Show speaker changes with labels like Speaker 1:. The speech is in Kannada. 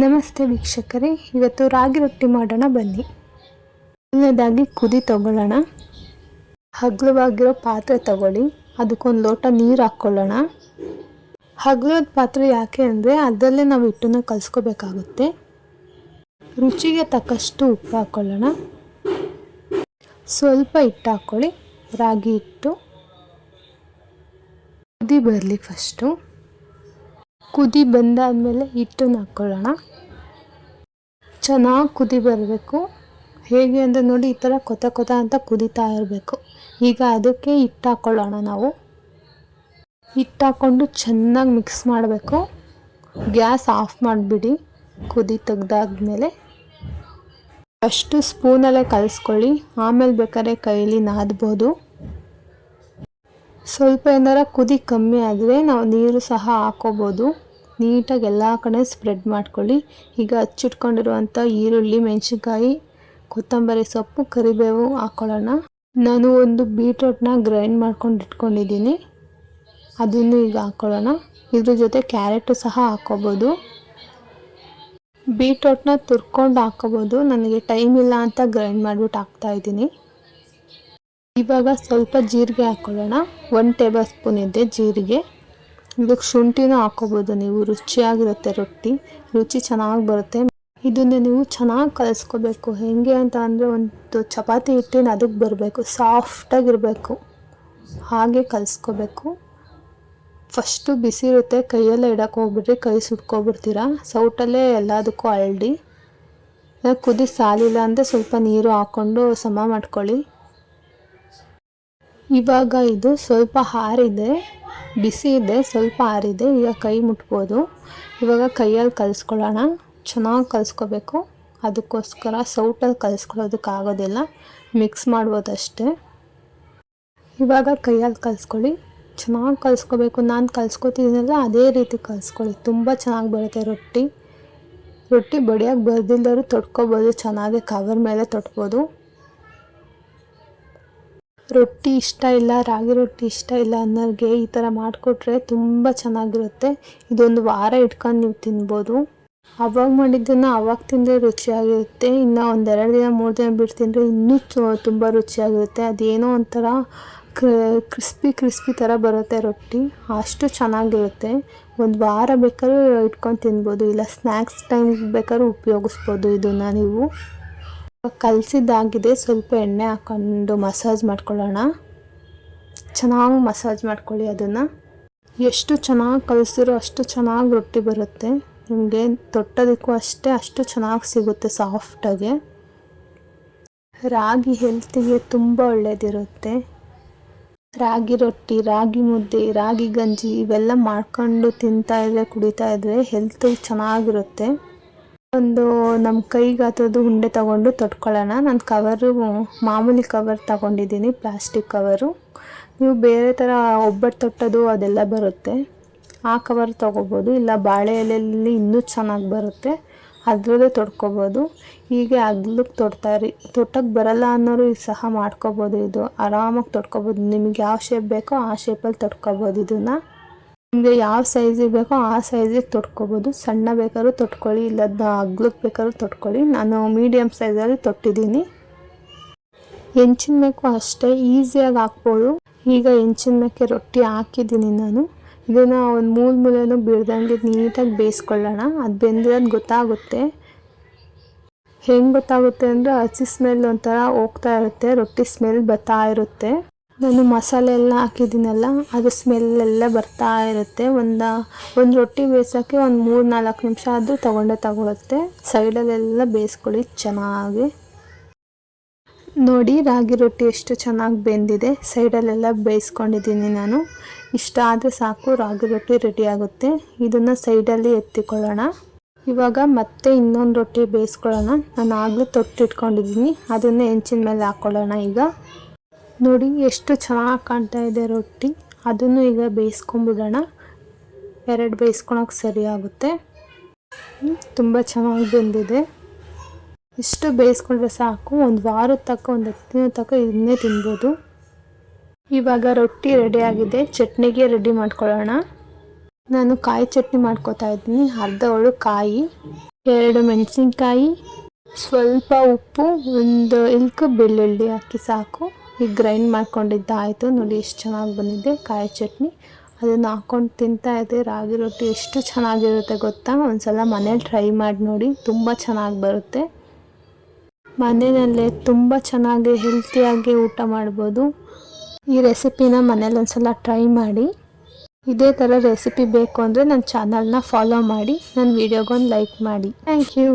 Speaker 1: ನಮಸ್ತೆ ವೀಕ್ಷಕರೇ, ಇವತ್ತು ರಾಗಿ ರೊಟ್ಟಿ ಮಾಡೋಣ, ಬನ್ನಿ. ಮೊದಲನೇದಾಗಿ ಕುದಿ ತಗೊಳ್ಳೋಣ. ಹಗಲವಾಗಿರೋ ಪಾತ್ರೆ ತಗೊಳ್ಳಿ, ಅದಕ್ಕೊಂದು ಲೋಟ ನೀರು ಹಾಕ್ಕೊಳ್ಳೋಣ. ಹಗಲದ ಪಾತ್ರೆ ಯಾಕೆ ಅಂದರೆ, ಅದರಲ್ಲೇ ನಾವು ಹಿಟ್ಟನ್ನು ಕಲಿಸ್ಕೋಬೇಕಾಗುತ್ತೆ. ರುಚಿಗೆ ತಕ್ಕಷ್ಟು ಉಪ್ಪು ಹಾಕ್ಕೊಳ್ಳೋಣ. ಸ್ವಲ್ಪ ಹಿಟ್ಟು ಹಾಕ್ಕೊಳ್ಳಿ, ರಾಗಿ ಹಿಟ್ಟು. ಕುದಿ ಬರಲಿ ಫಸ್ಟು ಕುದಿ ಬಂದಾದಮೇಲೆ ಹಿಟ್ಟನ್ನು ಹಾಕ್ಕೊಳ್ಳೋಣ. ಚೆನ್ನಾಗಿ ಕುದಿ ಬರಬೇಕು. ಹೇಗೆ ಅಂದರೆ ನೋಡಿ, ಈ ಥರ ಕೊತ ಕೊತ ಅಂತ ಕುದೀತಾ ಇರಬೇಕು. ಈಗ ಅದಕ್ಕೆ ಹಿಟ್ಟು ಹಾಕ್ಕೊಳ್ಳೋಣ ನಾವು. ಹಿಟ್ಟು ಹಾಕ್ಕೊಂಡು ಚೆನ್ನಾಗಿ ಮಿಕ್ಸ್ ಮಾಡಬೇಕು. ಗ್ಯಾಸ್ ಆಫ್ ಮಾಡಿಬಿಡಿ ಕುದಿ ತೆಗ್ದಾದ್ಮೇಲೆ. ಫಸ್ಟು ಸ್ಪೂನಲ್ಲೇ ಕಲಿಸ್ಕೊಳ್ಳಿ. ಆಮೇಲೆ ಬೇಕಾದ್ರೆ ಕೈಲಿ ನಾದ್ಬೋದು. ಸ್ವಲ್ಪ ಏನಾರ ಕುದಿ ಕಮ್ಮಿ ಆದರೆ ನಾವು ನೀರು ಸಹ ಹಾಕೋಬೋದು. ನೀಟಾಗಿ ಎಲ್ಲ ಕಡೆ ಸ್ಪ್ರೆಡ್ ಮಾಡ್ಕೊಳ್ಳಿ. ಈಗ ಹಚ್ಚಿಟ್ಕೊಂಡಿರುವಂಥ ಈರುಳ್ಳಿ, ಮೆಣಸಿನ್ಕಾಯಿ, ಕೊತ್ತಂಬರಿ ಸೊಪ್ಪು, ಕರಿಬೇವು ಹಾಕ್ಕೊಳ್ಳೋಣ ನಾನು ಒಂದು ಬೀಟ್ರೋಟ್ನ ಗ್ರೈಂಡ್ ಮಾಡ್ಕೊಂಡು ಇಟ್ಕೊಂಡಿದ್ದೀನಿ. ಅದನ್ನು ಈಗ ಹಾಕ್ಕೊಳ್ಳೋಣ ಇದ್ರ ಜೊತೆ ಕ್ಯಾರೆಟು ಸಹ ಹಾಕ್ಕೋಬೋದು ಬೀಟ್ರೋಟ್ನ ತುರ್ಕೊಂಡು ಹಾಕ್ಕೋಬೋದು ನನಗೆ ಟೈಮ್ ಇಲ್ಲ ಅಂತ ಗ್ರೈಂಡ್ ಮಾಡಿಬಿಟ್ಟು ಹಾಕ್ತಾಯಿದ್ದೀನಿ ಇವಾಗ ಸ್ವಲ್ಪ ಜೀರಿಗೆ ಹಾಕ್ಕೊಳ್ಳೋಣ ಒನ್ ಟೇಬಲ್ ಸ್ಪೂನ್ ಇದೆ ಜೀರಿಗೆ. ಇದಕ್ಕೆ ಶುಂಠಿನೂ ಹಾಕೋಬೋದು ನೀವು. ರುಚಿಯಾಗಿರುತ್ತೆ ರೊಟ್ಟಿ. ರುಚಿ ಚೆನ್ನಾಗಿ ಬರುತ್ತೆ. ಇದನ್ನು ನೀವು ಚೆನ್ನಾಗಿ ಕಲಿಸ್ಕೋಬೇಕು. ಹೇಗೆ ಅಂತ ಅಂದರೆ ಒಂದು ಚಪಾತಿ ಹಿಟ್ಟಿನ ಅದಕ್ಕೆ ಬರಬೇಕು. ಸಾಫ್ಟಾಗಿರಬೇಕು ಹಾಗೆ ಕಲಿಸ್ಕೋಬೇಕು. ಫಸ್ಟು ಬಿಸಿ ಇರುತ್ತೆ. ಕೈಯೆಲ್ಲ ಇಡಕ್ಕೆ ಹೋಗ್ಬಿಟ್ರಿ ಕೈ ಸುಟ್ಕೊಬಿಡ್ತೀರಾ. ಸೌಟಲ್ಲೇ ಎಲ್ಲದಕ್ಕೂ ಅಳ್ಳಿ. ಕುದಿ ಸಾಲಿಲ್ಲ ಅಂದರೆ ಸ್ವಲ್ಪ ನೀರು ಹಾಕ್ಕೊಂಡು ಸಮ ಮಾಡ್ಕೊಳ್ಳಿ. ಇವಾಗ ಇದು ಸ್ವಲ್ಪ ಹಾರಿದೆ, ಬಿಸಿ ಇದೆ, ಸ್ವಲ್ಪ ಹಾರಿದೆ. ಈಗ ಕೈ ಮುಟ್ಬೋದು. ಇವಾಗ ಕೈಯಲ್ಲಿ ಕಲಿಸ್ಕೊಳ್ಳೋಣ. ಚೆನ್ನಾಗಿ ಕಲಿಸ್ಕೋಬೇಕು. ಅದಕ್ಕೋಸ್ಕರ ಸೌಟಲ್ಲಿ ಕಲಿಸ್ಕೊಳ್ಳೋದಕ್ಕಾಗೋದಿಲ್ಲ ಮಿಕ್ಸ್ ಮಾಡ್ಬೋದು ಅಷ್ಟೇ. ಇವಾಗ ಕೈಯಲ್ಲಿ ಕಲಿಸ್ಕೊಳ್ಳಿ. ಚೆನ್ನಾಗಿ ಕಲಿಸ್ಕೋಬೇಕು. ನಾನು ಕಲಿಸ್ಕೊತಿದ್ದೀನಲ್ಲ, ಅದೇ ರೀತಿ ಕಲಿಸ್ಕೊಳ್ಳಿ. ತುಂಬ ಚೆನ್ನಾಗಿ ಬರುತ್ತೆ ರೊಟ್ಟಿ. ರೊಟ್ಟಿ ಬಡಿಯಾಗಿ ಬರ್ದಿಲ್ಲದರೂ ತೊಟ್ಕೊಬೋದು, ಚೆನ್ನಾಗಿ ಕವರ್ ಮೇಲೆ ತೊಟ್ಬೋದು. ರೊಟ್ಟಿ ಇಷ್ಟ ಇಲ್ಲ, ರಾಗಿ ರೊಟ್ಟಿ ಇಷ್ಟ ಇಲ್ಲ ಅನ್ನೋರಿಗೆ ಈ ಥರ ಮಾಡಿಕೊಟ್ರೆ ತುಂಬ ಚೆನ್ನಾಗಿರುತ್ತೆ. ಇದೊಂದು ವಾರ ಇಟ್ಕೊಂಡು ನೀವು ತಿನ್ಬೋದು. ಅವಾಗ ಮಾಡಿದ್ದನ್ನು ಅವಾಗ ತಿಂದರೆ ರುಚಿಯಾಗಿರುತ್ತೆ. ಇನ್ನು ಒಂದೆರಡು ದಿನ, ಮೂರು ದಿನ ಬಿಟ್ಟು ತಿಂದರೆ ಇನ್ನೂ ತುಂಬ ರುಚಿಯಾಗಿರುತ್ತೆ. ಅದೇನೋ ಒಂಥರ ಕ್ರಿಸ್ಪಿ ಕ್ರಿಸ್ಪಿ ಥರ ಬರುತ್ತೆ ರೊಟ್ಟಿ. ಅಷ್ಟು ಚೆನ್ನಾಗಿರುತ್ತೆ. ಒಂದು ವಾರ ಬೇಕಾದ್ರೂ ಇಟ್ಕೊಂಡು ತಿನ್ಬೋದು. ಇಲ್ಲ ಸ್ನ್ಯಾಕ್ಸ್ ಟೈಮ್ ಬೇಕಾದ್ರೂ ಉಪಯೋಗಿಸ್ಬೋದು ಇದನ್ನು ನೀವು. ಕಲಸಿದ್ದಾಗಿದೆ, ಸ್ವಲ್ಪ ಎಣ್ಣೆ ಹಾಕ್ಕೊಂಡು ಮಸಾಜ್ ಮಾಡ್ಕೊಳ್ಳೋಣ. ಚೆನ್ನಾಗಿ ಮಸಾಜ್ ಮಾಡ್ಕೊಳ್ಳಿ ಅದನ್ನು. ಎಷ್ಟು ಚೆನ್ನಾಗಿ ಕಲಸಿರೋ ಅಷ್ಟು ಚೆನ್ನಾಗಿ ರೊಟ್ಟಿ ಬರುತ್ತೆ. ನಿಮಗೆ ತೊಟ್ಟೋದಕ್ಕೂ ಅಷ್ಟೇ ಅಷ್ಟು ಚೆನ್ನಾಗಿ ಸಿಗುತ್ತೆ ಸಾಫ್ಟಾಗೆ ರಾಗಿ ಹೆಲ್ತಿಗೆ ತುಂಬ ಒಳ್ಳೆಯದಿರುತ್ತೆ ರಾಗಿ ರೊಟ್ಟಿ, ರಾಗಿ ಮುದ್ದೆ, ರಾಗಿ ಗಂಜಿ ಇವೆಲ್ಲ ಮಾಡ್ಕೊಂಡು ತಿಂತಾ ಇದ್ರೆ, ಕುಡಿತಾ ಇದ್ರೆ ಹೆಲ್ತ್ ಚೆನ್ನಾಗಿರುತ್ತೆ. ಒಂದು ನಮ್ಮ ಕೈಗೆ ಹತ್ತೋದು ಉಂಡೆ ತಗೊಂಡು ತೊಟ್ಕೊಳ್ಳೋಣ. ನಾನು ಕವರು, ಮಾಮೂಲಿ ಕವರ್ ತಗೊಂಡಿದ್ದೀನಿ, ಪ್ಲಾಸ್ಟಿಕ್ ಕವರು. ನೀವು ಬೇರೆ ಥರ ಒಬ್ಬಟ್ಟು ತೊಟ್ಟೋದು ಅದೆಲ್ಲ ಬರುತ್ತೆ. ಆ ಕವರ್ ತೊಗೋಬೋದು. ಇಲ್ಲ ಬಾಳೆ ಎಲೆಯಲ್ಲಿ ಇನ್ನೂ ಚೆನ್ನಾಗಿ ಬರುತ್ತೆ. ಅದರಲ್ಲೇ ತೊಡ್ಕೋಬೋದು ಹೀಗೆ ಅಗ್ಲಕ್ಕೆ ತೊಡ್ತಾರೆ ತೊಟ್ಟಕ್ಕೆ ಬರಲ್ಲ ಅನ್ನೋರು ಸಹ ಮಾಡ್ಕೋಬೋದು ಇದು. ಆರಾಮಾಗಿ ತೊಡ್ಕೋಬೋದು ನಿಮಗೆ ಯಾವ ಶೇಪ್ ಬೇಕೋ ಆ ಶೇಪಲ್ಲಿ ತೊಡ್ಕೋಬೋದು ಇದನ್ನು. ನಿಮಗೆ ಯಾವ ಸೈಜಿಗೆ ಬೇಕೋ ಆ ಸೈಜಿಗೆ ತೊಟ್ಕೊಬೋದು. ಸಣ್ಣ ಬೇಕಾದ್ರೂ ತೊಟ್ಕೊಳ್ಳಿ ಇಲ್ಲದ ಅಗ್ಲಕ್ಕೆ ಬೇಕಾದ್ರೂ ತೊಟ್ಕೊಳ್ಳಿ. ನಾನು ಮೀಡಿಯಮ್ ಸೈಜಲ್ಲಿ ತೊಟ್ಟಿದ್ದೀನಿ. ಹೆಂಚಿನ ಮೇಕು ಅಷ್ಟೇ ಈಸಿಯಾಗಿ ಹಾಕ್ಬೋದು. ಈಗ ಹೆಂಚಿನ ಮೇಕೆ ರೊಟ್ಟಿ ಹಾಕಿದ್ದೀನಿ ನಾನು. ಇದನ್ನು ಒಂದು ಮೂಲ ಮೂಲೆನೂ ಬಿಡ್ದಂಗೆ ನೀಟಾಗಿ ಬೇಯಿಸ್ಕೊಳ್ಳೋಣ. ಅದು ಬೆಂದಿರೋದು ಗೊತ್ತಾಗುತ್ತೆ. ಹೆಂಗೆ ಗೊತ್ತಾಗುತ್ತೆ ಅಂದರೆ ಹಸಿ ಸ್ಮೆಲ್ ಒಂಥರ ಹೋಗ್ತಾ ಇರುತ್ತೆ, ರೊಟ್ಟಿ ಸ್ಮೆಲ್ ಬರ್ತಾ ಇರುತ್ತೆ. ನಾನು ಮಸಾಲೆ ಎಲ್ಲ ಹಾಕಿದ್ದೀನಲ್ಲ, ಅದು ಸ್ಮೆಲ್ಲೆಲ್ಲ ಬರ್ತಾ ಇರುತ್ತೆ. ಒಂದು ಒಂದು ರೊಟ್ಟಿ ಬೇಯಿಸೋಕ್ಕೆ ಒಂದು ಮೂರು, ನಾಲ್ಕು ನಿಮಿಷ ಆದರೂ ತಗೊಂಡೇ, ತಗೊಳುತ್ತೆ. ಸೈಡಲ್ಲೆಲ್ಲ ಬೇಯಿಸ್ಕೊಳ್ಳಿ, ಚೆನ್ನಾಗಿ. ನೋಡಿ, ರಾಗಿ ರೊಟ್ಟಿ ಎಷ್ಟು ಚೆನ್ನಾಗಿ ಬೆಂದಿದೆ. ಸೈಡಲ್ಲೆಲ್ಲ ಬೇಯಿಸ್ಕೊಂಡಿದ್ದೀನಿ ನಾನು. ಇಷ್ಟ ಆದರೆ ಸಾಕು, ರಾಗಿ ರೊಟ್ಟಿ ರೆಡಿ ಆಗುತ್ತೆ. ಇದನ್ನು ಸೈಡಲ್ಲಿ ಎತ್ತಿಕೊಳ್ಳೋಣ. ಇವಾಗ ಮತ್ತೆ ಇನ್ನೊಂದು ರೊಟ್ಟಿ ಬೇಯಿಸ್ಕೊಳ್ಳೋಣ. ನಾನು ಆಗಲೇ ತೊಟ್ಟಿಟ್ಕೊಂಡಿದ್ದೀನಿ. ಅದನ್ನು ಹೆಂಚಿನ ಮೇಲೆ ಹಾಕ್ಕೊಳ್ಳೋಣ ಈಗ. ನೋಡಿ ಎಷ್ಟು ಚೆನ್ನಾಗಿ ಕಾಣ್ತಾ ಇದೆ ರೊಟ್ಟಿ. ಅದನ್ನು ಈಗ ಬೇಯಿಸ್ಕೊಂಬಿಡೋಣ ಎರಡು ಬೇಯಿಸ್ಕೊಳಕ್ಕೆ ಸರಿ ಆಗುತ್ತೆ. ತುಂಬ ಚೆನ್ನಾಗಿ ಬಂದಿದೆ. ಇಷ್ಟು ಬೇಯಿಸ್ಕೊಂಡ್ರೆ ಸಾಕು. ಒಂದು ವಾರದ ತಕ್ಕ, ಒಂದು ಹತ್ತು ದಿನ ತಕ್ಕ ಇದನ್ನೇ ತಿನ್ಬೋದು. ಇವಾಗ ರೊಟ್ಟಿ ರೆಡಿ ಆಗಿದೆ. ಚಟ್ನಿಗೆ ರೆಡಿ ಮಾಡ್ಕೊಳ್ಳೋಣ. ನಾನು ಕಾಯಿ ಚಟ್ನಿ ಮಾಡ್ಕೋತಾ ಇದ್ದೀನಿ. ಅರ್ಧ ಒಳು ಕಾಯಿ, ಎರಡು ಮೆಣಸಿನ್ಕಾಯಿ, ಸ್ವಲ್ಪ ಉಪ್ಪು, ಒಂದು ಇಲ್ಕು ಬೆಳ್ಳುಳ್ಳಿ ಹಾಕಿ ಸಾಕು. ಈಗ ಗ್ರೈಂಡ್ ಮಾಡ್ಕೊಂಡಿದ್ದಾಯಿತು ನೋಡಿ ಎಷ್ಟು ಚೆನ್ನಾಗಿ ಬಂದಿದೆ ಕಾಯಿ ಚಟ್ನಿ. ಅದನ್ನು ಹಾಕ್ಕೊಂಡು ತಿಂತಾ ಇದೆ. ರಾಗಿ ರೊಟ್ಟಿ ಎಷ್ಟು ಚೆನ್ನಾಗಿರುತ್ತೆ ಗೊತ್ತಾ? ಒಂದ್ಸಲ ಮನೇಲಿ ಟ್ರೈ ಮಾಡಿ ನೋಡಿ. ತುಂಬ ಚೆನ್ನಾಗಿ ಬರುತ್ತೆ. ಮನೆಯಲ್ಲೇ ತುಂಬ ಚೆನ್ನಾಗಿ ಹೆಲ್ತಿಯಾಗಿ ಊಟ ಮಾಡ್ಬೋದು. ಈ ರೆಸಿಪಿನ ಮನೇಲಿ ಒಂದ್ಸಲ ಟ್ರೈ ಮಾಡಿ. ಇದೇ ಥರ ರೆಸಿಪಿ ಬೇಕು ಅಂದರೆ ನನ್ನ ಚಾನಲ್ನ ಫಾಲೋ ಮಾಡಿ. ನನ್ನ ವೀಡಿಯೋಗೊಂದು ಲೈಕ್ ಮಾಡಿ. Thank you